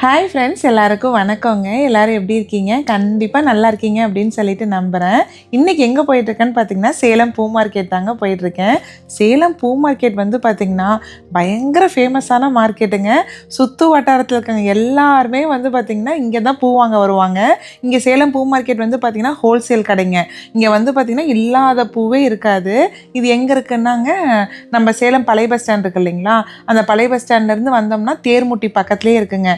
Hi friends எல்லாருக்கும் வணக்கங்க. எல்லாரும் எப்படி இருக்கீங்க? கண்டிப்பாக நல்லா இருக்கீங்க அப்படின்னு சொல்லிட்டு நம்புகிறேன் இன்றைக்கி எங்கே போயிட்டுருக்கேன்னு பார்த்தீங்கன்னா சேலம் பூ மார்க்கெட் தாங்க போயிட்டுருக்கேன். சேலம் பூ மார்க்கெட் வந்து பார்த்திங்கன்னா பயங்கர ஃபேமஸான மார்க்கெட்டுங்க சுற்று வட்டாரத்தில் இருக்கவங்க எல்லாருமே வந்து பார்த்திங்கன்னா இங்கே தான் பூ வாங்க வருவாங்க. இங்கே சேலம் பூ மார்க்கெட் வந்து பார்த்திங்கன்னா ஹோல்சேல் கடைங்க. இங்கே வந்து பார்த்திங்கன்னா இல்லாத பூவே இருக்காது. இது எங்கே இருக்குன்னாங்க நம்ம சேலம் பழைய பஸ் ஸ்டாண்ட் இருக்கு இல்லைங்களா? அந்த பழைய பஸ் ஸ்டாண்ட்லேருந்து வந்தோம்னா தேர்முட்டி பக்கத்துலேயே இருக்குங்க.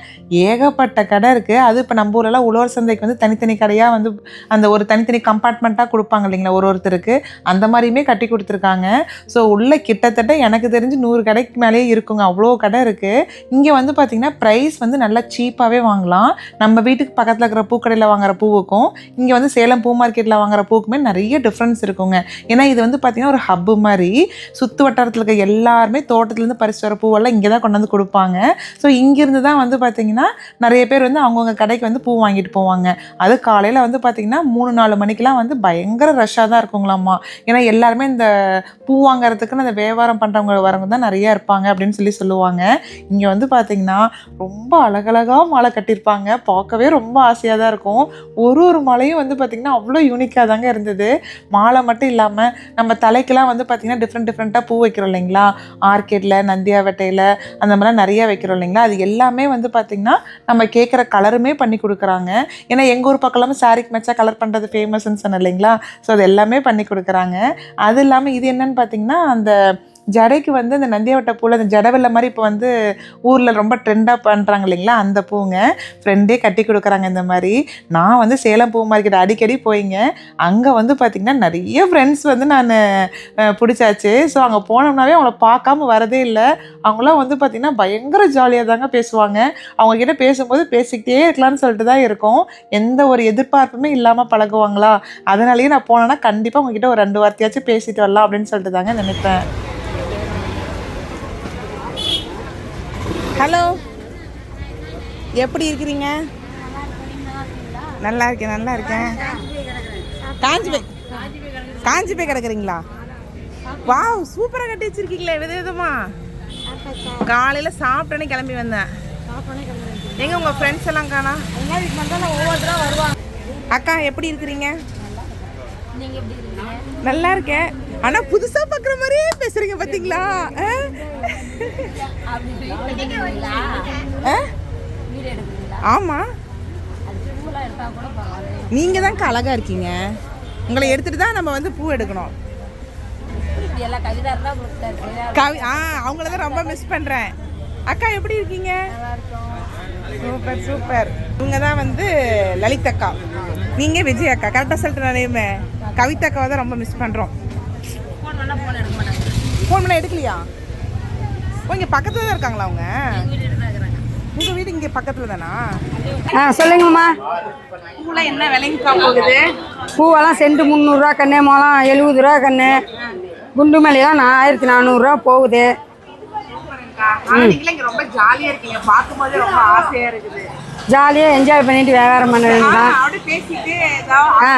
ஏகப்பட்ட கடை இருக்குது அது இப்போ நம்ம ஊரெல்லாம் உழவர் சந்தைக்கு வந்து தனித்தனி கடையாக வந்து அந்த ஒரு தனித்தனி கம்பார்ட்மெண்ட்டாக கொடுப்பாங்க இல்லைங்களா? ஒரு ஒருத்தருக்கு. அந்த மாதிரியுமே கட்டி கொடுத்துருக்காங்க. ஸோ உள்ள கிட்டத்தட்ட எனக்கு தெரிஞ்சு நூறு கடைக்கு மேலேயே இருக்குங்க. அவ்வளோ கடை இருக்குது இங்கே வந்து பார்த்திங்கன்னா ப்ரைஸ் வந்து நல்லா சீப்பாகவே வாங்கலாம். நம்ம வீட்டுக்கு பக்கத்தில் இருக்கிற பூக்கடையில் வாங்குற பூவுக்கும் இங்கே வந்து சேலம் பூ மார்க்கெட்டில் வாங்குற பூக்குமே நிறைய டிஃப்ரென்ஸ் இருக்குங்க. ஏன்னா இது வந்து பார்த்திங்கன்னா ஒரு ஹப்பு மாதிரி. சுற்று வட்டாரத்தில் இருக்க எல்லாருமே தோட்டத்துலேருந்து பறிச்சு வர பூவெல்லாம் இங்கே தான் கொண்டு வந்து கொடுப்பாங்க. ஸோ இங்கேருந்து தான் வந்து பார்த்திங்கன்னா நிறைய பேர் வந்து அவங்கவுங்க கடைக்கு வந்து பூ வாங்கிட்டு போவாங்க. அது காலையில் வந்து பார்த்திங்கன்னா மூணு நாலு மணிக்கெலாம் வந்து பயங்கர ரஷ்ஷாக தான் இருக்குங்களாம்மா ஏன்னா எல்லாருமே இந்த பூ வாங்குறதுக்குன்னு அந்த வியாபாரம் பண்ணுறவங்க வரவங்க தான் நிறையா இருப்பாங்க அப்படின்னு சொல்லி சொல்லுவாங்க. இங்கே வந்து பார்த்திங்கன்னா ரொம்ப அழகழகாக மாலை கட்டியிருப்பாங்க. பார்க்கவே ரொம்ப ஆசையாக தான் இருக்கும். ஒரு ஒரு மாலையும் வந்து பார்த்திங்கன்னா அவ்வளோ யூனிக்காக தாங்க இருந்தது. மாலை மட்டும் இல்லாமல் நம்ம தலைக்கெலாம் வந்து பார்த்திங்கன்னா டிஃப்ரெண்ட் டிஃப்ரெண்ட்டாக பூ வைக்கிறோம் இல்லைங்களா? ஆர்கேட்டில் நந்தியாவட்டையில் அந்த மாதிரிலாம் நிறைய வைக்கிறோம் இல்லைங்களா? அது எல்லாமே வந்து பார்த்திங்கன்னா நம்ம கேட்குற கலருமே பண்ணி கொடுக்குறாங்க. ஏன்னா எங்கள் ஊர் பக்கம்லாம் சாரிக்கு மேட்சாக கலர் பண்ணுறது ஃபேமஸ்ன்னு சொன்னேன் இல்லைங்களா? ஸோ அது எல்லாமே பண்ணி கொடுக்குறாங்க. அது இல்லாமல் இது என்னன்னு பார்த்தீங்கன்னா அந்த ஜடைக்கு வந்து அந்த நந்தியாவட்ட பூவில் அந்த ஜடவெல்ல மாதிரி இப்போ வந்து ஊரில் ரொம்ப ட்ரெண்டாக பண்ணுறாங்க இல்லைங்களா? அந்த பூங்க ஃப்ரெண்டே கட்டி கொடுக்குறாங்க இந்த மாதிரி. நான் வந்து சேலம் பூ மார்க்கெட் அடிக்கடி போயிங்க. அங்கே வந்து பார்த்திங்கன்னா நிறைய ஃப்ரெண்ட்ஸ் வந்து நான் பிடிச்சாச்சு. ஸோ அங்கே போனோம்னாவே அவங்கள பார்க்காம வரதே இல்லை. அவங்களாம் வந்து பார்த்திங்கன்னா பயங்கர ஜாலியாக தாங்க பேசுவாங்க. அவங்கக்கிட்ட பேசும்போது பேசிக்கிட்டே இருக்கலாம்னு சொல்லிட்டு தான் இருக்கும். எந்த ஒரு எதிர்பார்ப்புமே இல்லாமல் பழகுவாங்களா? அதனாலேயே நான் போனேன்னா கண்டிப்பாக உங்ககிட்ட ஒரு ரெண்டு வார்த்தையாச்சும் பேசிட்டு வரலாம் அப்படின்னு சொல்லிட்டு தாங்க நினைப்பேன். ஹலோ. எப்படி இருக்கிறீங்க? நல்லா இருக்கேன் நல்லா இருக்கேன். காஞ்சி போய் காஞ்சி போய் கிடக்குறீங்களா? வாவ் சூப்பராக கட்டி வச்சிருக்கீங்களே வித விதமா. காலையில் சாப்பிட்டேனே கிளம்பி வந்தேன். எங்க உங்க ஃப்ரெண்ட்ஸ் எல்லாம் காணா? அக்கா எப்படி இருக்கிறீங்க? நல்லா இருக்கேன். ஆனா புதுசா பாக்குற மாதிரியே பேசுறீங்க பாத்தீங்களா? ஆ? ஆ? ஆமா. நீங்க தான் அழகா இருக்கீங்க. உங்களை எடுத்துட்டு தான் நம்ம வந்து பூ எடுக்கணும். கவி ஆ அவங்கள தான் ரொம்ப மிஸ் பண்றேன். அக்கா எப்படி இருக்கீங்க? Super super. இவங்க தான் வந்து லலித் அக்கா. நீங்க விஜய் அக்கா. கரெக்டாக சொல்லிட்டு நினைவுமே கவிதா அக்காவை தான் ரொம்ப மிஸ் பண்றோம். ஃபோன் பண்ண எடுக்கலையா? ஓ இங்கே பக்கத்துல தான் இருக்காங்களா அவங்க? உங்க வீடு இங்கே பக்கத்துல தானா? ஆ சொல்லுங்கம்மா. பூலாம் என்ன விலைக்குக்கா போகுது? பூவெல்லாம் சென்ட் முந்நூறுரூவா கண்ணு மொளம் எழுபது ரூபா கண்ணு. குண்டு மல்லிலாம் நான் ஆயிரத்தி நானூறுரூவா போகுது. ரொம்ப ஜாலியா இருக்கீங்க. பார்க்கும்போது ரொம்ப ஆசையா இருக்குது. ஜாலியாக என்ஜாய் பண்ணிட்டு வியாபாரம் பண்ண வேண்டியதான் ஆ.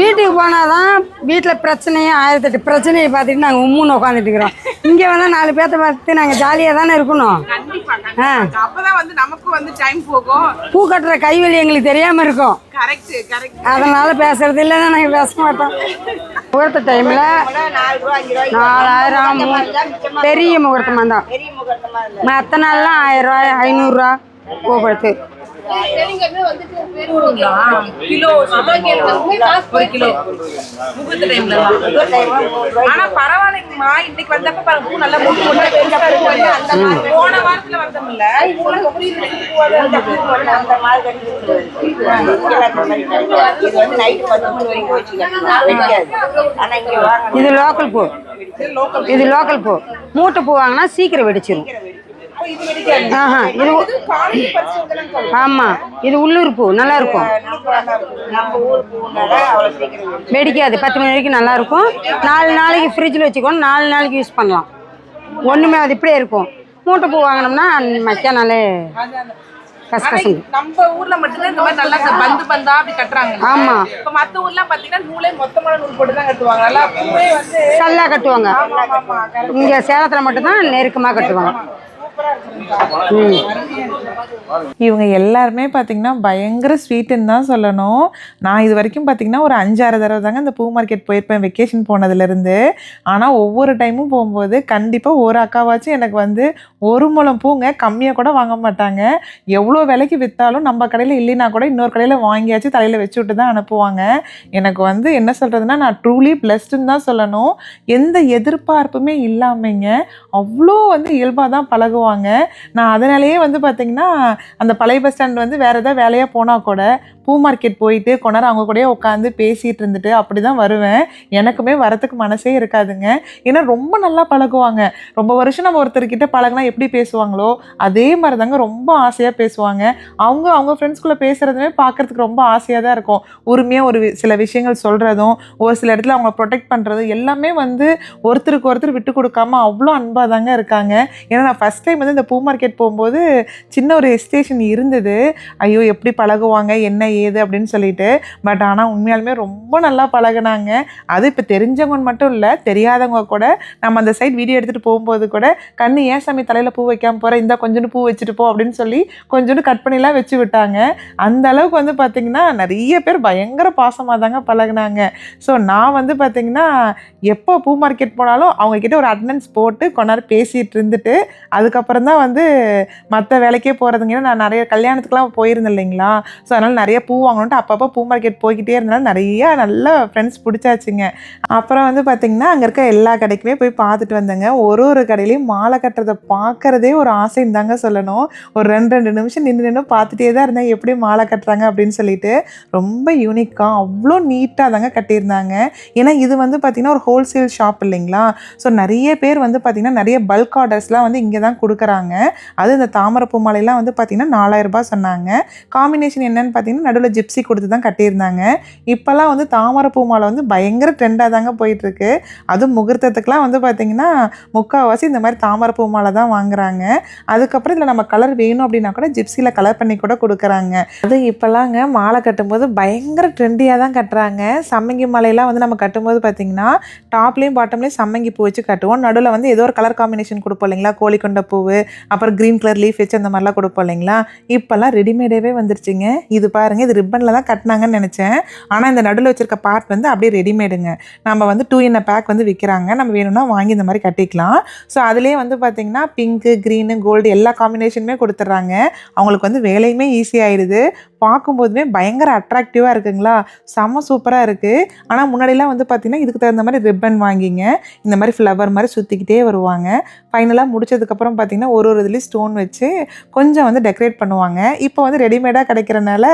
வீட்டுக்கு போனால் தான் வீட்டில் பிரச்சனையும் ஆயிரத்தெட்டு பிரச்சனையை பார்த்துட்டு நாங்கள் உம்முன்னு உட்காந்துட்டு இருக்கிறோம். இங்கே வந்தால் நாலு பேர்த்த பார்த்து நாங்கள் ஜாலியாக தானே இருக்கணும். கண்டிப்பா ஆ. கண்டிப்பா அப்பதான் வந்து நமக்கும் வந்து டைம் போகும். பூ கட்டுற கைவலி எங்களுக்கு தெரியாமல் இருக்கும். கரெக்ட் கரெக்ட் அதனால பேசுறது இல்லைன்னா நாங்கள் பேச மாட்டோம். முகூர்த்த டைமில் நாலாயிரம் பெரிய முகூர்த்தமாக தான் மற்ற நாள்லாம் ஆயிரம் ரூபாய் ஐநூறுரூவா போக்குவரத்து கிலோ ஒரு கிலோ முகூர்த்த டைம்ல ஆனா பரவாயில்லைங்கம்மா இன்னைக்கு வந்தப்ப பாருங்க பூ நல்லா மூட்டு மூட்டா பெருசா இருக்கு போன வாரத்துல வந்தோம்ல இது லோக்கல் பூ. இது லோக்கல் பூ. மூட்டை பூ வாங்கினா சீக்கிரம் வெடிச்சிடும் ஆஹா இது ஆமாம் இது உள்ளூர் பூ நல்லா இருக்கும். வெடிக்காது. பத்து மணி வரைக்கும் நல்லா இருக்கும். நாலு நாளைக்கு ஃப்ரிட்ஜில் வச்சுக்கணும் நாலு நாளைக்கு யூஸ் பண்ணலாம். ஒன்றுமே அது இப்படியே இருக்கும். மூட்டை பூ வாங்கினோம்னா மக்கிய நாளே நம்ம ஊர்ல மட்டும்தான் இந்த மாதிரி நல்லா இந்த பந்து பந்தா அப்படி கட்டுறாங்க. ஆமா. இப்ப மத்த ஊர்ல பாத்தீங்கன்னா நூலே மொத்தமான நூல் போட்டு தான் கட்டுவாங்க. நல்லா பூவே வந்து கட்டுவாங்க. இங்க சேலத்துல மட்டும்தான் நெருக்கமா கட்டுவாங்க. இவங்க எல்லாருமே பார்த்தீங்கன்னா பயங்கர ஸ்வீட்டுன்னு தான் சொல்லணும். நான் இது வரைக்கும் பார்த்தீங்கன்னா ஒரு அஞ்சாறு தடவை தாங்க இந்த பூ மார்க்கெட் போயிருப்பேன் வெக்கேஷன் போனதுலேருந்து. ஆனால் ஒவ்வொரு டைமும் போகும்போது கண்டிப்பாக ஒரு அக்காவாச்சும் எனக்கு வந்து ஒரு முழம் பூங்க கம்மியாக கூட வாங்க மாட்டாங்க. எவ்வளோ விலைக்கு விற்றாலும் நம்ம கடையில் இல்லைன்னா கூட இன்னொரு கடையில் வாங்கியாச்சு தலையில் வச்சு விட்டு தான் அனுப்புவாங்க. எனக்கு வந்து என்ன சொல்கிறதுனா நான் ட்ரூலி பிளஸ்டுன்னு தான் சொல்லணும். எந்த எதிர்பார்ப்புமே இல்லாமங்க அவ்வளோ வந்து இயல்பாக தான் பழகுவாங்க. போவாங்க. நான் அதனாலேயே வந்து பார்த்திங்கன்னா அந்த பழைய பஸ் ஸ்டாண்ட் வந்து வேறு ஏதாவது வேலையாக போனால் கூட பூ மார்க்கெட் போயிட்டு கொஞ்ச அவங்க கூடயே உட்காந்து பேசிகிட்டு இருந்துட்டு அப்படி தான் வருவேன். எனக்குமே வரத்துக்கு மனசே இருக்காதுங்க. ஏன்னா ரொம்ப நல்லா பழகுவாங்க. ரொம்ப வருஷம் நம்ம ஒருத்தர்கிட்ட பழகுனா எப்படி பேசுவாங்களோ அதே மாதிரி தாங்க ரொம்ப ஆசையாக பேசுவாங்க. அவங்க அவங்க ஃப்ரெண்ட்ஸ்குள்ளே பேசுகிறதுமே பார்க்குறதுக்கு ரொம்ப ஆசையாக தான் இருக்கும். உரிமையாக ஒரு வி- சில விஷயங்கள் சொல்கிறதும் ஒரு சில இடத்துல அவங்கள ப்ரொடெக்ட் பண்ணுறதும் எல்லாமே வந்து ஒருத்தருக்கு ஒருத்தர் விட்டு கொடுக்காம அவ்வளோ அன்பாக தாங்க இருக்காங்க. ஏன்னா நான் ஃபஸ்ட் டைம் வந்து இந்த பூ மார்க்கெட் போகும்போது சின்ன ஒரு எஸ்டேஷன் இருந்தது. ஐயோ எப்படி பழகுவாங்க? என்ன ஏது? அப்படின்னு சொல்லிட்டு. பட் ஆனால் உண்மையாலுமே ரொம்ப நல்லா பழகுனாங்க. அது இப்போ தெரிஞ்சவங்க மட்டும் இல்லை தெரியாதவங்க கூட நம்ம அந்த சைட் வீடியோ எடுத்துகிட்டு போகும்போது கூட கண்ணு ஏன் சாமி தலையில் பூ வைக்காமல் போகிற இந்த கொஞ்சோண்டு பூ வச்சுட்டு போ அப்படின்னு சொல்லி கொஞ்சோண்டு கட் பண்ணிலாம் வச்சு விட்டாங்க. அந்த அளவுக்கு வந்து பார்த்திங்கன்னா நிறைய பேர் பயங்கர பாசமாக தாங்க பழகுனாங்க. ஸோ நான் வந்து பார்த்திங்கன்னா எப்போ பூ மார்க்கெட் போனாலும் அவங்கக்கிட்ட ஒரு அட்டண்டன்ஸ் போட்டு கொஞ்ச பேசிகிட்டு இருந்துட்டு அதுக்கப்புறம் தான் வந்து மற்ற வேலைக்கே போகிறதுங்க நான் நிறைய கல்யாணத்துக்குலாம் போயிருந்தேன் இல்லைங்களா? ஸோ அதனால் நிறைய பூ வாங்கணுன்ட்டு அப்பப்போ பூ மார்க்கெட் போய்கிட்டே இருந்தாலும் நிறைய நல்ல ஃப்ரெண்ட்ஸ் பிடிச்சாச்சுங்க. அப்புறம் வந்து பார்த்திங்கன்னா அங்கே இருக்க எல்லா கடைக்குமே போய் பார்த்துட்டு வந்தேங்க. ஒரு ஒரு கடையிலையும் மாலை கட்டுறதை பார்க்குறதே ஒரு ஆசைன்னு தாங்க சொல்லணும். ஒரு ரெண்டு ரெண்டு நிமிஷம் நின்று நின்று பார்த்துட்டே தான் இருந்தேன். எப்படி மாலை கட்டுறாங்க அப்படின்னு சொல்லிட்டு ரொம்ப யூனிக்காக அவ்வளோ நீட்டாக தாங்க கட்டியிருந்தாங்க. ஏன்னா இது வந்து பார்த்திங்கன்னா ஒரு ஹோல்சேல் ஷாப் இல்லைங்களா? ஸோ நிறைய பேர் வந்து பார்த்திங்கன்னா நிறைய பல்க் ஆர்டர்ஸ்லாம் வந்து இங்கே தான் கொடுக்குறாங்க. அது இந்த தாமரப்பூ மாலையெல்லாம் வந்து பார்த்திங்கன்னா நாலாயிரரூபா சொன்னாங்க. காம்பினேஷன் என்னன்னு பார்த்தீங்கன்னா நடுவில் ஜிப்ஸி கொடுத்து தான் கட்டியிருந்தாங்க. இப்போல்லாம் வந்து தாமரப்பூ மாலை வந்து பயங்கர ட்ரெண்டாக தாங்க போயிட்டுருக்கு. அதுவும் முகூர்த்தத்துக்குலாம் வந்து பார்த்திங்கன்னா முக்கால்வாசி இந்த மாதிரி தாமரப்பூ மாலை தான் வாங்குறாங்க. அதுக்கப்புறம் இதில் நம்ம கலர் வேணும் அப்படின்னா கூட ஜிப்ஸியில் கலர் பண்ணி கூட கொடுக்குறாங்க. அது இப்போல்லாங்க மாலை கட்டும்போது பயங்கர ட்ரெண்டியாக தான் கட்டுறாங்க. சம்மங்கி மாலையெல்லாம் வந்து நம்ம கட்டும்போது பார்த்திங்கன்னா டாப்லேயும் பாட்டம்லேயும் சம்மங்கி பூ வச்சு கட்டுவோம். நடுவில் வந்து ஏதோ ஒரு கலர் காம்பினேஷன் கொடுப்போம் இல்லைங்களா? கோழிக்கொண்ட பூவு அப்புறம் க்ரீன் கலர் லீஃப் வச்சு அந்த மாதிரிலாம் கொடுப்போம் இல்லைங்களா? இப்போல்லாம் ரெடிமேடாகவே வந்துருச்சுங்க. இது பாருங்கள் இது ரிப்பனில் தான் கட்டினாங்கன்னு நினச்சேன். ஆனால் இந்த நடுவில் வச்சுருக்க பார்ட் வந்து அப்படியே ரெடிமேடுங்க நம்ம வந்து டூ இன் பேக் வந்து விற்கிறாங்க நம்ம வேணும்னா வாங்கி இந்த மாதிரி கட்டிக்கலாம். ஸோ அதுலேயே வந்து பார்த்திங்கன்னா பிங்க்கு க்ரீனு கோல்டு எல்லா காம்பினேஷனுமே கொடுத்துட்றாங்க. அவங்களுக்கு வந்து வேலையுமே ஈஸி பார்க்கும்போதுமே பயங்கர அட்ராக்டிவாக இருக்குங்களா? செம்ம சூப்பராக இருக்குது ஆனால் முன்னாடிலாம் வந்து பார்த்திங்கன்னா இதுக்கு தகுந்த மாதிரி ரிப்பன் வாங்கிங்க. இந்த மாதிரி ஃப்ளவர் மாதிரி சுற்றிக்கிட்டே வருவாங்க. ஃபைனலாக முடிச்சதுக்கப்புறம் பார்த்திங்கன்னா ஒரு ஒரு இதுலேயும் ஸ்டோன் வச்சு கொஞ்சம் வந்து டெக்கரேட் பண்ணுவாங்க. இப்போ வந்து ரெடிமேடாக கிடைக்கிறனால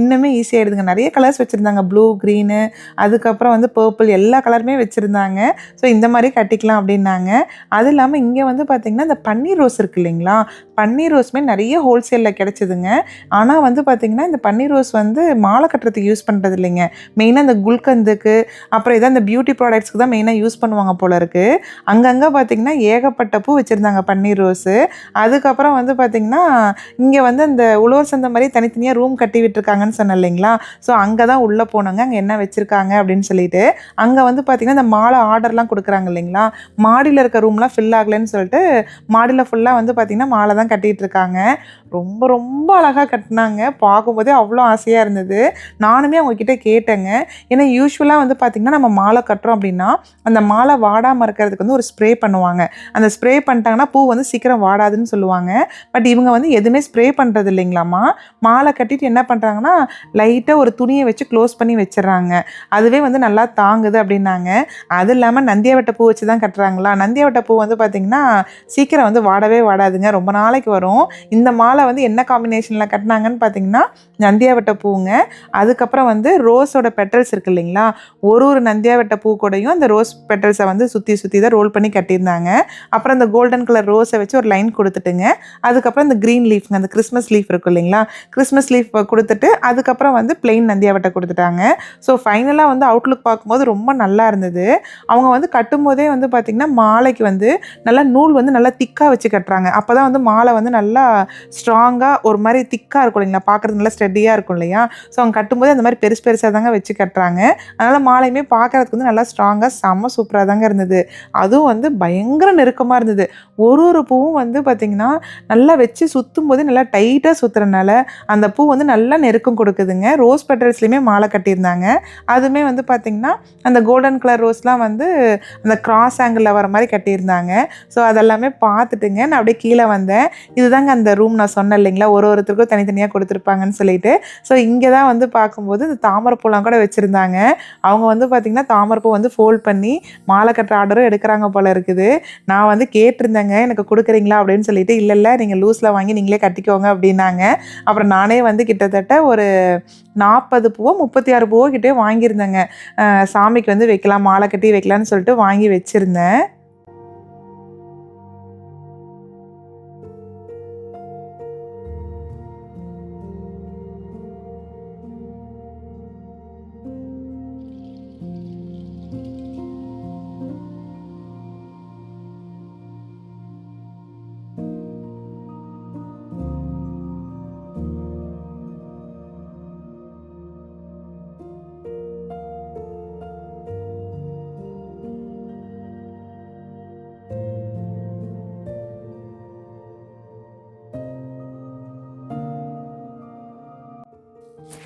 இன்னுமே ஈஸியாகிடுதுங்க நிறைய கலர்ஸ் வச்சுருந்தாங்க. ப்ளூ க்ரீனு அதுக்கப்புறம் வந்து பர்பிள் எல்லா கலருமே வச்சுருந்தாங்க. ஸோ இந்த மாதிரி கட்டிக்கலாம் அப்படின்னாங்க. அது இல்லாமல் இங்கே வந்து பார்த்திங்கன்னா இந்த பன்னீர் ரோஸ் இருக்குது இல்லைங்களா? பன்னீர் ரோஸுமே நிறைய ஹோல்சேலில் கிடச்சிதுங்க. ஆனால் வந்து பார்த்திங்கன்னா இந்த பன்னீர் ரோஸ் வந்து மாலை கட்டுறதுக்கு யூஸ் பண்ணுறது இல்லைங்க. மெயினாக இந்த குல்கந்துக்கு அப்புறம் இதான் இந்த பியூட்டி ப்ராடக்ட்ஸ்க்கு தான் மெயினாக யூஸ் பண்ணுவாங்க போல இருக்குது அங்கங்கே பார்த்திங்கன்னா ஏகப்பட்ட பூ வச்சுருந்தாங்க பன்னீர் ரோஸ். அதுக்கப்புறம் வந்து பார்த்திங்கன்னா இங்கே வந்து அந்த உழவர் சந்தை மாதிரி தனித்தனியாக ரூம் கட்டி விட்டுருக்காங்கன்னு சொன்னேன் இல்லைங்களா? ஸோ அங்கே தான் உள்ளே போனாங்க. அங்கே என்ன வச்சுருக்காங்க அப்படின்னு சொல்லிட்டு அங்கே வந்து பார்த்திங்கன்னா இந்த மாலை ஆர்டர்லாம் கொடுக்குறாங்க இல்லைங்களா? மாடியில் இருக்க ரூம்லாம் ஃபில் ஆகலைன்னு சொல்லிட்டு மாடியில் ஃபுல்லாக வந்து பார்த்திங்கன்னா மாலை தான் கட்டிகிட்டு இருக்காங்க. ரொம்ப ரொம்ப அழகாக கட்டினாங்க. பார்க்கும்போதே அவ்வளோ ஆசையாக இருந்தது. நானுமே அவங்கக்கிட்ட கேட்டேங்க. ஏன்னா யூஸ்வலாக வந்து பார்த்திங்கன்னா நம்ம மாலை கட்டுறோம் அப்படின்னா அந்த மாலை வாடாமல் இருக்கிறதுக்கு வந்து ஒரு ஸ்ப்ரே பண்ணுவாங்க. அந்த ஸ்ப்ரே பண்ணிட்டாங்கன்னா பூ வந்து சீக்கிரம் சீக்கிரம் வாடாதுன்னு சொல்லுவாங்க. பட் இவங்க வந்து எதுவுமே ஸ்ப்ரே பண்ணுறது இல்லைங்களாம்மா. மாலை கட்டிட்டு என்ன பண்ணுறாங்கன்னா லைட்டாக ஒரு துணியை வச்சு க்ளோஸ் பண்ணி வச்சிடுறாங்க. அதுவே வந்து நல்லா தாங்குது அப்படின்னாங்க. அது இல்லாமல் நந்தியாவட்ட பூ வச்சு தான் கட்டுறாங்களா? நந்தியாவட்டை பூ வந்து பார்த்திங்கன்னா சீக்கிரம் வந்து வாடவே வாடாதுங்க. ரொம்ப நாளைக்கு வரும். இந்த மாலை வந்து என்ன காம்பினேஷனில் கட்டினாங்கன்னு பார்த்தீங்கன்னா நந்தியாவட்ட பூங்க. அதுக்கப்புறம் வந்து ரோஸோட பெட்டல்ஸ் இருக்கு இல்லைங்களா? ஒரு ஒரு நந்தியாவட்ட பூ கூடையும் அந்த ரோஸ் பெட்டல்ஸை வந்து சுற்றி சுற்றி தான் ரோல் பண்ணி கட்டியிருந்தாங்க. அப்புறம் அந்த கோல்டன் கலர் ரோஸை வச்சு ஒரு லைன் கொடுத்துட்டுங்க. அதுக்கப்புறம் இந்த க்ரீன் லீஃப்ங்க அந்த கிறிஸ்மஸ் லீஃப் இருக்கும் இல்லைங்களா? கிறிஸ்மஸ் லீஃப் கொடுத்துட்டு அதுக்கப்புறம் வந்து பிளெயின் நந்தியாவட்டை கொடுத்துட்டாங்க. ஸோ ஃபைனலாக வந்து அவுட்லுக் பார்க்கும்போது ரொம்ப நல்லா இருந்தது. அவங்க வந்து கட்டும்போதே வந்து பார்த்திங்கன்னா மாலைக்கு வந்து நல்லா நூல் வந்து நல்லா திக்காக வச்சு கட்டுறாங்க. அப்போ தான் வந்து மாலை வந்து நல்லா ஸ்ட்ராங்காக ஒரு மாதிரி திக்காக இருக்கும் இல்லைங்களா? பார்க்குறது நல்லா ஸ்டெடியாக இருக்கும் இல்லையா? ஸோ அவங்க கட்டும்போது அந்த மாதிரி பெருசு பெருசாக தாங்க வச்சு கட்டுறாங்க. அதனால் மாலையுமே பார்க்குறதுக்கு வந்து நல்லா ஸ்ட்ராங்காக செம்ம சூப்பராக தாங்க இருந்தது. அதுவும் வந்து பயங்கர நெருக்கமாக இருந்தது. ஒரு ஒரு பூ பூவும் வந்து பார்த்திங்கன்னா நல்லா வச்சு சுற்றும் போது நல்லா டைட்டாக சுற்றுறனால அந்த பூ வந்து நல்லா நெருக்கம் கொடுக்குதுங்க. ரோஸ் பெட்டல்ஸ்லையுமே மாலை கட்டியிருந்தாங்க. அதுவுமே வந்து பார்த்திங்கன்னா அந்த கோல்டன் கலர் ரோஸ்லாம் வந்து அந்த கிராஸ் ஆங்கிளில் வர மாதிரி கட்டியிருந்தாங்க. ஸோ அதெல்லாமே பார்த்துட்டுங்க நான் அப்படியே கீழே வந்தேன். இதுதாங்க அந்த ரூம் நான் சொன்னேன் இல்லைங்களா? ஒரு ஒருத்தருக்கும் தனித்தனியாக கொடுத்துருப்பாங்கன்னு சொல்லிட்டு. ஸோ இங்கே தான் வந்து பார்க்கும்போது இந்த தாமரைப்பூலாம் கூட வச்சுருந்தாங்க. அவங்க வந்து பார்த்திங்கன்னா தாமரைப்பூ வந்து ஃபோல்ட் பண்ணி மாலை கட்டுற ஆர்டரும் எடுக்கிறாங்க போல இருக்குது. நான் வந்து கேட்டிருந்தேங்க. எனக்கு கொடுக்குறீங்களா அப்படின்னு சொல்லிட்டு இல்லை இல்லை நீங்கள் லூஸில் வாங்கி நீங்களே கட்டிக்கோங்க அப்படின்னாங்க. அப்புறம் நானே வந்து கிட்டத்தட்ட ஒரு நாற்பது பூவோ முப்பத்தி ஆறு பூவோ கிட்டே வாங்கியிருந்தேங்க. சாமிக்கு வந்து வைக்கலாம் மாலை கட்டி வைக்கலான்னு சொல்லிட்டு வாங்கி வச்சுருந்தேன்.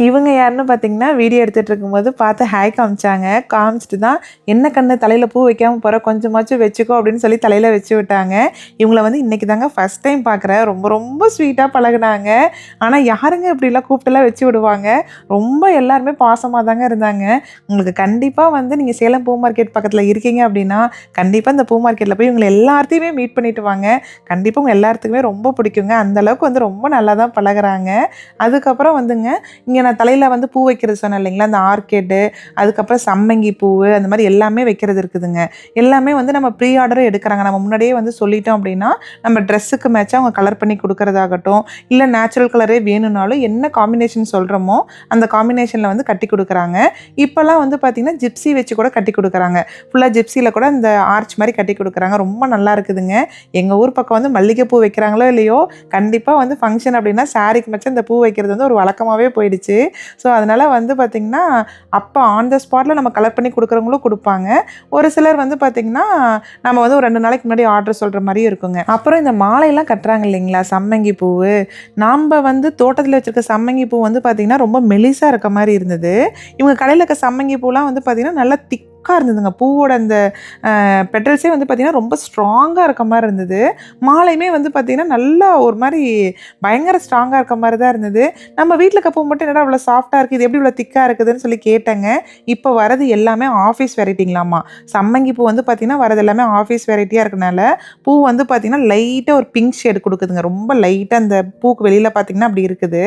இவங்க யாருன்னு பார்த்தீங்கன்னா வீடியோ எடுத்துகிட்டு இருக்கும்போது பார்த்து ஹாய் காமிச்சாங்க. காமிச்சிட்டு தான் என்ன கண்ணு தலையில் பூ வைக்காமல் போகிற கொஞ்சமாச்சும் வச்சுக்கோ அப்படின்னு சொல்லி தலையில் வச்சு விட்டாங்க. இவங்கள வந்து இன்றைக்கி தாங்க ஃபஸ்ட் டைம் பார்க்குறேன் ரொம்ப ரொம்ப ஸ்வீட்டாக பழகுனாங்க. ஆனால் யாருங்க இப்படிலாம் கூப்பிட்டுலாம் வச்சு விடுவாங்க? ரொம்ப எல்லாருமே பாசமாக தாங்க இருந்தாங்க. உங்களுக்கு கண்டிப்பாக வந்து நீங்கள் சேலம் பூ மார்க்கெட் பக்கத்தில் இருக்கீங்க அப்படின்னா கண்டிப்பாக இந்த பூ மார்க்கெட்டில் போய் இவங்களை எல்லாத்தையுமே மீட் பண்ணிட்டு வாங்க. கண்டிப்பாக உங்கள் எல்லாத்துக்குமே ரொம்ப பிடிக்குங்க. அந்த அளவுக்கு வந்து ரொம்ப நல்லா தான் பழகுறாங்க. அதுக்கப்புறம் வந்துங்க இங்கே நான் தலையில் வந்து பூ வைக்கிறது சொன்னேன் இல்லைங்களா? அந்த ஆர்கேட்டு அதுக்கப்புறம் சம்மங்கி பூவு அந்த மாதிரி எல்லாமே வைக்கிறது இருக்குதுங்க. எல்லாமே வந்து நம்ம ப்ரீ ஆர்டரும் எடுக்கிறாங்க. நம்ம முன்னாடியே வந்து சொல்லிட்டோம் அப்படின்னா நம்ம ட்ரெஸ்ஸுக்கு மேட்சாக அவங்க கலர் பண்ணி கொடுக்கறதாகட்டும் இல்லை நேச்சுரல் கலரே வேணும்னாலும் என்ன காம்பினேஷன் சொல்கிறோமோ அந்த காம்பினேஷனில் வந்து கட்டி கொடுக்குறாங்க. இப்போல்லாம் வந்து பார்த்திங்கன்னா ஜிப்ஸி வச்சு கூட கட்டி கொடுக்குறாங்க. ஃபுல்லாக ஜிப்சியில் கூட அந்த ஆர்ச் மாதிரி கட்டி கொடுக்குறாங்க. ரொம்ப நல்லா இருக்குதுங்க. எங்கள் ஊர் பக்கம் வந்து மல்லிகைப்பூ வைக்கிறாங்களோ இல்லையோ கண்டிப்பாக வந்து ஃபங்க்ஷன் அப்படின்னா சாரிக்கு மச்சம் இந்த பூ வைக்கிறது வந்து ஒரு வழக்கமாகவே போயிடுச்சு. ஸோ அதனால் வந்து பார்த்திங்கன்னா அப்போ ஆன் த ஸ்பாட்டில் நம்ம கலெக்ட் பண்ணி கொடுக்குறவங்களும் கொடுப்பாங்க. ஒரு சிலர் வந்து பார்த்திங்கன்னா நம்ம வந்து ஒரு ரெண்டு நாளைக்கு முன்னாடி ஆர்டர் சொல்கிற மாதிரியும் இருக்குங்க. அப்புறம் இந்த மாலையெல்லாம் கட்டுறாங்க இல்லைங்களா? சம்மங்கி பூ நாம் வந்து தோட்டத்தில் வச்சுருக்க சம்மங்கி பூ வந்து பார்த்திங்கன்னா ரொம்ப மெலிசாக இருக்க மாதிரி இருந்தது. இவங்க கடையில் இருக்க சம்மங்கி பூலாம் வந்து பார்த்திங்கன்னா நல்லா திக்காக இருந்ததுங்க. பூவோட அந்த பெட்ரல்ஸே வந்து பார்த்திங்கன்னா ரொம்ப ஸ்ட்ராங்காக இருக்க மாதிரி இருந்தது. மாலையுமே வந்து பார்த்திங்கன்னா நல்லா ஒரு மாதிரி பயங்கர ஸ்ட்ராங்காக இருக்க மாதிரி தான் இருந்தது. நம்ம வீட்டில் இருக்க மட்டும் என்னடா இவ்வளோ சாஃப்டாக இருக்குது இது எப்படி இவ்வளோ திக்காக இருக்குதுன்னு சொல்லி கேட்டேங்க. இப்போ வரது எல்லாமே ஆஃபீஸ் வெரைட்டிங்களாமா சம்மங்கி பூ வந்து பார்த்திங்கன்னா வரது எல்லாமே ஆஃபீஸ் வெரைட்டியாக இருக்கனால பூ வந்து பார்த்திங்கன்னா லைட்டாக ஒரு பிங்க் ஷேடு கொடுக்குதுங்க. ரொம்ப லைட்டாக அந்த பூக்கு வெளியில் பார்த்திங்கன்னா அப்படி இருக்குது.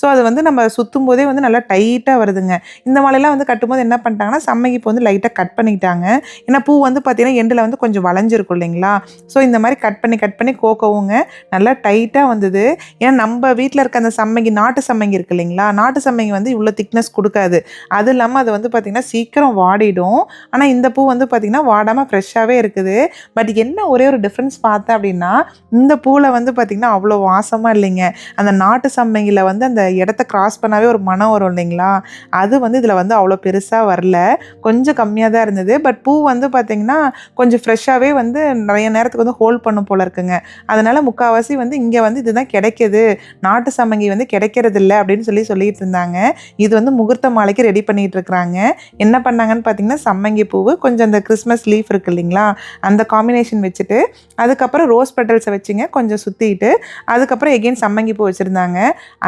ஸோ அது வந்து நம்ம சுற்றும் போதே வந்து நல்லா டைட்டாக வருதுங்க. இந்த மாலையெல்லாம் வந்து கட்டும்போது என்ன பண்ணிட்டாங்கன்னா சம்மங்கி பூ வந்து லைட்டாக கட் பண்ணிக்கிட்டாங்க ஏன்னா பூ வந்து பார்த்திங்கன்னா எண்டில் வந்து கொஞ்சம் வளைஞ்சிருக்கும் இல்லைங்களா? ஸோ இந்த மாதிரி கட் பண்ணி கட் பண்ணி கோக்கவுங்க நல்லா டைட்டாக வந்தது. ஏன்னா நம்ம வீட்டில் இருக்க அந்த சம்மங்கி நாட்டு சம்மங்கி இருக்கு இல்லைங்களா? நாட்டு சம்மங்கி வந்து இவ்வளோ திக்னஸ் கொடுக்காது. அது இல்லாமல் அது வந்து பார்த்திங்கன்னா சீக்கிரம் வாடிடும். ஆனால் இந்த பூ வந்து பார்த்திங்கன்னா வாடாமல் ஃப்ரெஷ்ஷாகவே இருக்குது. பட் என்ன ஒரே ஒரு டிஃப்ரென்ஸ் பார்த்தேன் அப்படின்னா இந்த பூவில் வந்து பார்த்திங்கன்னா அவ்வளோ வாசமாக இல்லைங்க. அந்த நாட்டு சம்மங்கியில் வந்து அந்த இடத்த கிராஸ் பண்ணாவே ஒரு மனம் வரும் இல்லைங்களா? அது வந்து இதில் வந்து அவ்வளோ பெருசாக வரல. கொஞ்சம் கம்மியாக தான் இருந்தது. பட் பூ வந்து பார்த்திங்கன்னா கொஞ்சம் ஃப்ரெஷ்ஷாகவே வந்து நிறைய நேரத்துக்கு வந்து ஹோல்ட் பண்ணும் போல இருக்குங்க. அதனால் முக்கால்வாசி வந்து இங்கே வந்து இதுதான் கிடைக்கிது. நாட்டு சம்மங்கி வந்து கிடைக்கிறது இல்லை அப்படின்னு சொல்லி சொல்லிட்டு இருந்தாங்க. இது வந்து முகூர்த்த மாலைக்கு ரெடி பண்ணிகிட்டு இருக்கிறாங்க. என்ன பண்ணாங்கன்னு பார்த்தீங்கன்னா சம்மங்கி பூ கொஞ்சம் அந்த கிறிஸ்மஸ் லீஃப் இருக்கு இல்லைங்களா அந்த காம்பினேஷன் வச்சுட்டு அதுக்கப்புறம் ரோஸ் பெட்டல்ஸை வச்சுங்க கொஞ்சம் சுற்றிட்டு அதுக்கப்புறம் எகெயின் சம்மங்கி பூ வச்சுருந்தாங்க.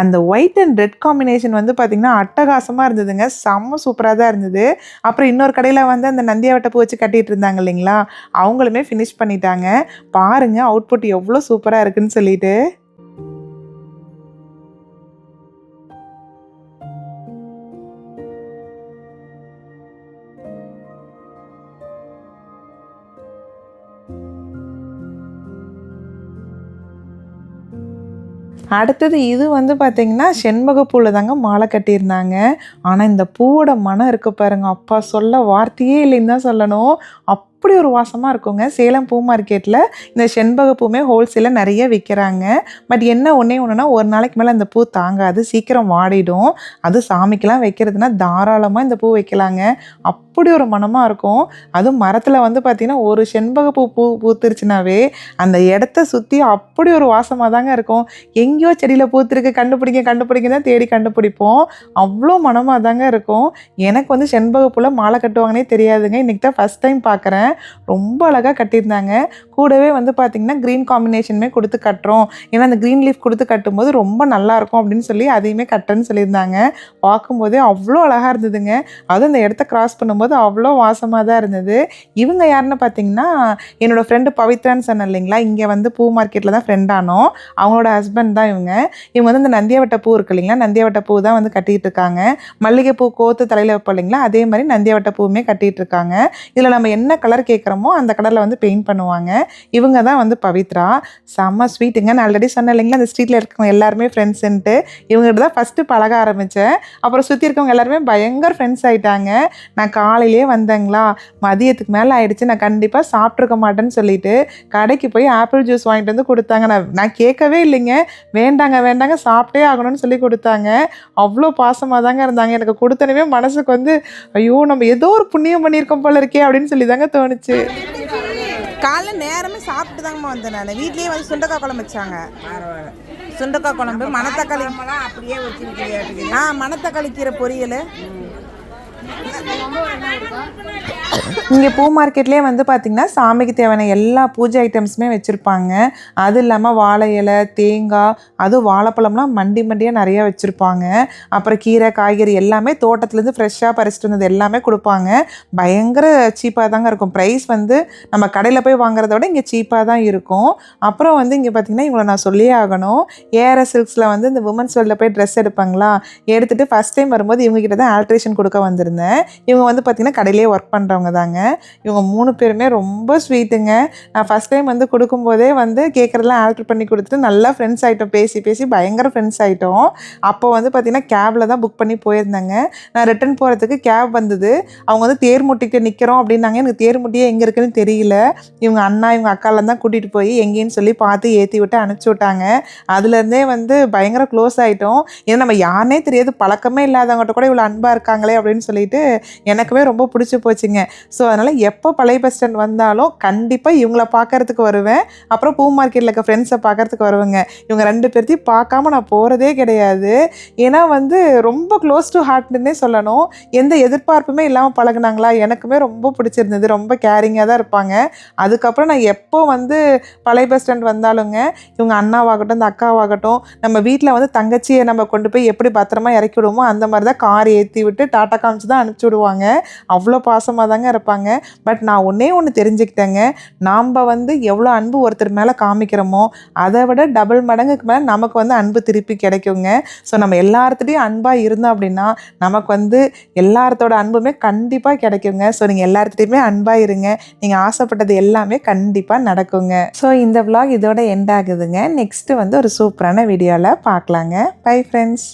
அந்த ஒயிட் அண்ட் ரெட் காம்பினேஷன் வந்து பார்த்திங்கன்னா அட்டகாசமாக இருந்ததுங்க. செம்ம சூப்பராக தான் இருந்தது. அப்புறம் இன்னொரு கடையில் வந்து அந்த நந்தியாவட்டை பூ வச்சு கட்டிட்டு இருந்தாங்க இல்லைங்களா? அவங்களுமே ஃபினிஷ் பண்ணிட்டாங்க. பாருங்க அவுட்புட் எவ்வளோ சூப்பராக இருக்குன்னு சொல்லிட்டு. அடுத்தது இது வந்து பார்த்திங்கன்னா செண்பக பூவில் தாங்க மாலை கட்டியிருந்தாங்க. ஆனால் இந்த பூவோட மனம் இருக்குது பாருங்க. அப்பா சொல்ல வார்த்தையே இல்லைன்னு தான் சொல்லணும். அப் அப்படி ஒரு வாசமாக இருக்குங்க. சேலம் பூ மார்க்கெட்டில் இந்த செண்பக பூவுமே ஹோல்சேலில் நிறைய விற்கிறாங்க பட் என்ன ஒன்றே ஒன்றுனா ஒரு நாளைக்கு மேலே அந்த பூ தாங்காது. சீக்கிரம் வாடிடும். அது சாமிக்கெலாம் வைக்கிறதுனா தாராளமாக இந்த பூ வைக்கலாங்க. அப்படி ஒரு மனமாக இருக்கும். அதுவும் மரத்தில் வந்து பார்த்திங்கன்னா ஒரு செண்பக பூ பூ பூத்துருச்சுனாவே அந்த இடத்த சுற்றி அப்படி ஒரு வாசமாக தாங்க இருக்கும். எங்கேயோ செடியில் பூத்திருக்கு. கண்டுபிடிங்க கண்டுபிடிங்க தான் தேடி கண்டுபிடிப்போம். அவ்வளோ மனமாக தாங்க இருக்கும். எனக்கு வந்து செண்பக பூவில் மாலை கட்டுவாங்கன்னே தெரியாதுங்க. இன்றைக்கி தான் ஃபஸ்ட் டைம் பார்க்குறேன் ரொம்ப அழகாக கட்டியிருந்தாங்க. கூடவே வந்து பார்த்திங்கன்னா க்ரீன் காம்பினேஷனுமே கொடுத்து கட்டுறோம். ஏன்னா அந்த க்ரீன் லீஃப் கொடுத்து கட்டும்போது ரொம்ப நல்லாயிருக்கும் அப்படின்னு சொல்லி அதையுமே கட்டுறேன்னு சொல்லியிருந்தாங்க. பார்க்கும்போதே அவ்வளோ அழகாக இருந்ததுங்க. அதுவும் அந்த இடத்த கிராஸ் பண்ணும்போது அவ்வளோ வாசமாக தான் இருந்தது. இவங்க யாருன்னு பார்த்தீங்கன்னா என்னோடய ஃப்ரெண்டு பவித்ரான்னு சொன்னேன் இல்லைங்களா? இங்கே வந்து பூ மார்க்கெட்டில் தான் ஃப்ரெண்ட் ஆனோம். அவங்களோட ஹஸ்பண்ட் தான் இவங்க. இவங்க வந்து இந்த நந்தியாவட்ட பூ இருக்கு இல்லைங்களா? நந்தியாவட்ட பூ தான் வந்து கட்டிகிட்டு இருக்காங்க. மல்லிகைப்பூ கோத்து தலையில் வைப்போம் இல்லைங்களா? அதே மாதிரி நந்தியாவட்ட பூவுமே கட்டிகிட்டு இருக்காங்க. இதில் நம்ம என்ன கலர் கேட்குறோமோ அந்த கலரில் வந்து பெயிண்ட் பண்ணுவாங்க. இவங்க தான் வந்து பவித்ரா. செம்ம ஸ்வீட்டுங்க நான் ஆல்ரெடி சொன்னேன் இல்லைங்களா அந்த ஸ்ட்ரீட்டில் இருக்கவங்க எல்லாருமே ஃப்ரெண்ட்ஸுன்ட்டு இவங்ககிட்ட தான் ஃபஸ்ட்டு பழக ஆரம்பித்தேன் அப்புறம் சுற்றி இருக்கவங்க எல்லாருமே பயங்கர ஃப்ரெண்ட்ஸ் ஆகிட்டாங்க நான் காலையிலேயே வந்தேங்களா மதியத்துக்கு மேலே ஆயிடுச்சு. நான் கண்டிப்பாக சாப்பிட்ருக்க மாட்டேன்னு சொல்லிட்டு கடைக்கு போய் ஆப்பிள் ஜூஸ் வாங்கிட்டு வந்து கொடுத்தாங்க. நான் நான் கேட்கவே இல்லைங்க. வேண்டாங்க வேண்டாங்க சாப்பிட்டே ஆகணும்னு சொல்லி கொடுத்தாங்க. அவ்வளோ பாசமாக தாங்க இருந்தாங்க. எனக்கு கொடுத்தனவே மனசுக்கு வந்து ஐயோ நம்ம ஏதோ ஒரு புண்ணியம் பண்ணியிருக்கோம் போல இருக்கே அப்படின்னு சொல்லி தாங்க தோணுச்சு. காலைல நேரமே சாப்பிட்டு தாங்கம்மா வந்தேன் நான். வீட்லயே வந்து சுண்டக்காய் குழம்பு வச்சாங்க. சுண்டக்காய் குழம்பு மணத்தக்காளி. அப்படியே ஆ மணத்தக்காளி கீரை பொரியல். இங்கே பூ மார்க்கெட்லேயே வந்து பார்த்திங்கன்னா சாமிக்கு தேவையான எல்லா பூஜை ஐட்டம்ஸுமே வச்சுருப்பாங்க. அது இல்லாமல் வாழை இலை தேங்காய் அதுவும் வாழைப்பழம்லாம் மண்டி மண்டியாக நிறையா வச்சுருப்பாங்க. அப்புறம் கீரை காய்கறி எல்லாமே தோட்டத்துலேருந்து ஃப்ரெஷ்ஷாக பறிச்சிட்டு வந்தது எல்லாமே கொடுப்பாங்க. பயங்கர சீப்பாக தாங்க இருக்கும். ப்ரைஸ் வந்து நம்ம கடையில் போய் வாங்குறத விட இங்கே சீப்பாக தான் இருக்கும். அப்புறம் வந்து இங்கே பார்த்திங்கன்னா இவங்களை நான் சொல்லியே ஆகணும். ஏஆர்எஸ் சில்க்ஸில் வந்து இந்த உமன்ஸ் வேர்ல்டில் போய் ட்ரெஸ் எடுப்பாங்களா? எடுத்துகிட்டு ஃபஸ்ட் டைம் வரும்போது இவங்க கிட்ட தான் ஆல்ட்ரேஷன் கொடுக்க வந்திருந்தேன். இருந்தேன். இவங்க வந்து பார்த்திங்கன்னா கடையிலே ஒர்க் பண்ணுறவங்க தாங்க இவங்க மூணு பேருமே ரொம்ப ஸ்வீட்டுங்க நான் ஃபஸ்ட் டைம் வந்து கொடுக்கும்போதே வந்து கேட்குறதெல்லாம் ஆல்ட்ரு பண்ணி கொடுத்துட்டு நல்லா ஃப்ரெண்ட்ஸ் ஆகிட்டோம் பேசி பேசி பயங்கர ஃப்ரெண்ட்ஸ் ஆகிட்டோம் அப்போ வந்து பார்த்திங்கன்னா கேபில் தான் புக் பண்ணி போயிருந்தாங்க. நான் ரிட்டர்ன் போகிறதுக்கு கேப் வந்தது. அவங்க வந்து தேர் முட்டிக்கிட்டு நிற்கிறோம் அப்படின்னாங்க. எனக்கு தேர் முட்டியே எங்கே இருக்குன்னு தெரியல. இவங்க அண்ணா இவங்க அக்காலாம் தான் கூட்டிகிட்டு போய் எங்கேன்னு சொல்லி பார்த்து ஏற்றி விட்டு அனுப்பிச்சி விட்டாங்க. அதுலேருந்தே வந்து பயங்கர க்ளோஸ் ஆகிட்டோம் ஏன்னா நம்ம யாருனே தெரியாது. பழக்கமே இல்லாதவங்ககிட்ட கூட இவ்வளோ அன்பாக இருக்காங்களே அப்படின்னு சொல்லி சொல்லிட்டு எனக்குமே ரொம்ப பிடிச்சி போச்சுங்க. ஸோ அதனால் எப்போ பழைய பஸ் ஸ்டாண்ட் வந்தாலும் கண்டிப்பாக இவங்கள பார்க்கறதுக்கு வருவேன். அப்புறம் பூ மார்க்கெட்டில் இருக்க ஃப்ரெண்ட்ஸை பார்க்கறதுக்கு வருவேங்க. இவங்க ரெண்டு பேர்த்தையும் பார்க்காம நான் போகிறதே கிடையாது. ஏன்னா வந்து ரொம்ப க்ளோஸ் டு ஹார்ட்னே சொல்லணும். எந்த எதிர்பார்ப்புமே இல்லாமல் பழகுனாங்களா? எனக்குமே ரொம்ப பிடிச்சிருந்தது. ரொம்ப கேரிங்காக தான் இருப்பாங்க. அதுக்கப்புறம் நான் எப்போ வந்து பழைய பஸ் ஸ்டாண்ட் வந்தாலுங்க இவங்க அண்ணாவாகட்டும் இந்த அக்காவாகட்டும் நம்ம வீட்டில் வந்து தங்கச்சியை நம்ம கொண்டு போய் எப்படி பத்திரமா இறக்கி விடுவோமோ அந்த மாதிரி தான் கார் ஏற்றி விட்டு டாட்டா காமிச்சு தான் அனுப்பிச்சி விடுவாங்க. அவ்வளோ பாசமாக தாங்க இருப்பாங்க. பட் நான் ஒன்றே ஒன்று தெரிஞ்சுக்கிட்டேங்க. நாம் வந்து எவ்வளோ அன்பு ஒருத்தர் மேலே காமிக்கிறோமோ அதை விட டபுள் மடங்குக்கு மேலே நமக்கு வந்து அன்பு திருப்பி கிடைக்குங்க. ஸோ நம்ம எல்லாத்துலேயும் அன்பாக இருந்தோம் அப்படின்னா நமக்கு வந்து எல்லாத்தோட அன்புமே கண்டிப்பாக கிடைக்குங்க. ஸோ நீங்கள் எல்லாத்துலேயுமே அன்பாக இருங்க. நீங்கள் ஆசைப்பட்டது எல்லாமே கண்டிப்பாக நடக்குங்க. ஸோ இந்த விலாக் இதோட எண்ட் ஆகுதுங்க. நெக்ஸ்ட்டு வந்து ஒரு சூப்பரான வீடியோவில் பார்க்கலாங்க. Bye friends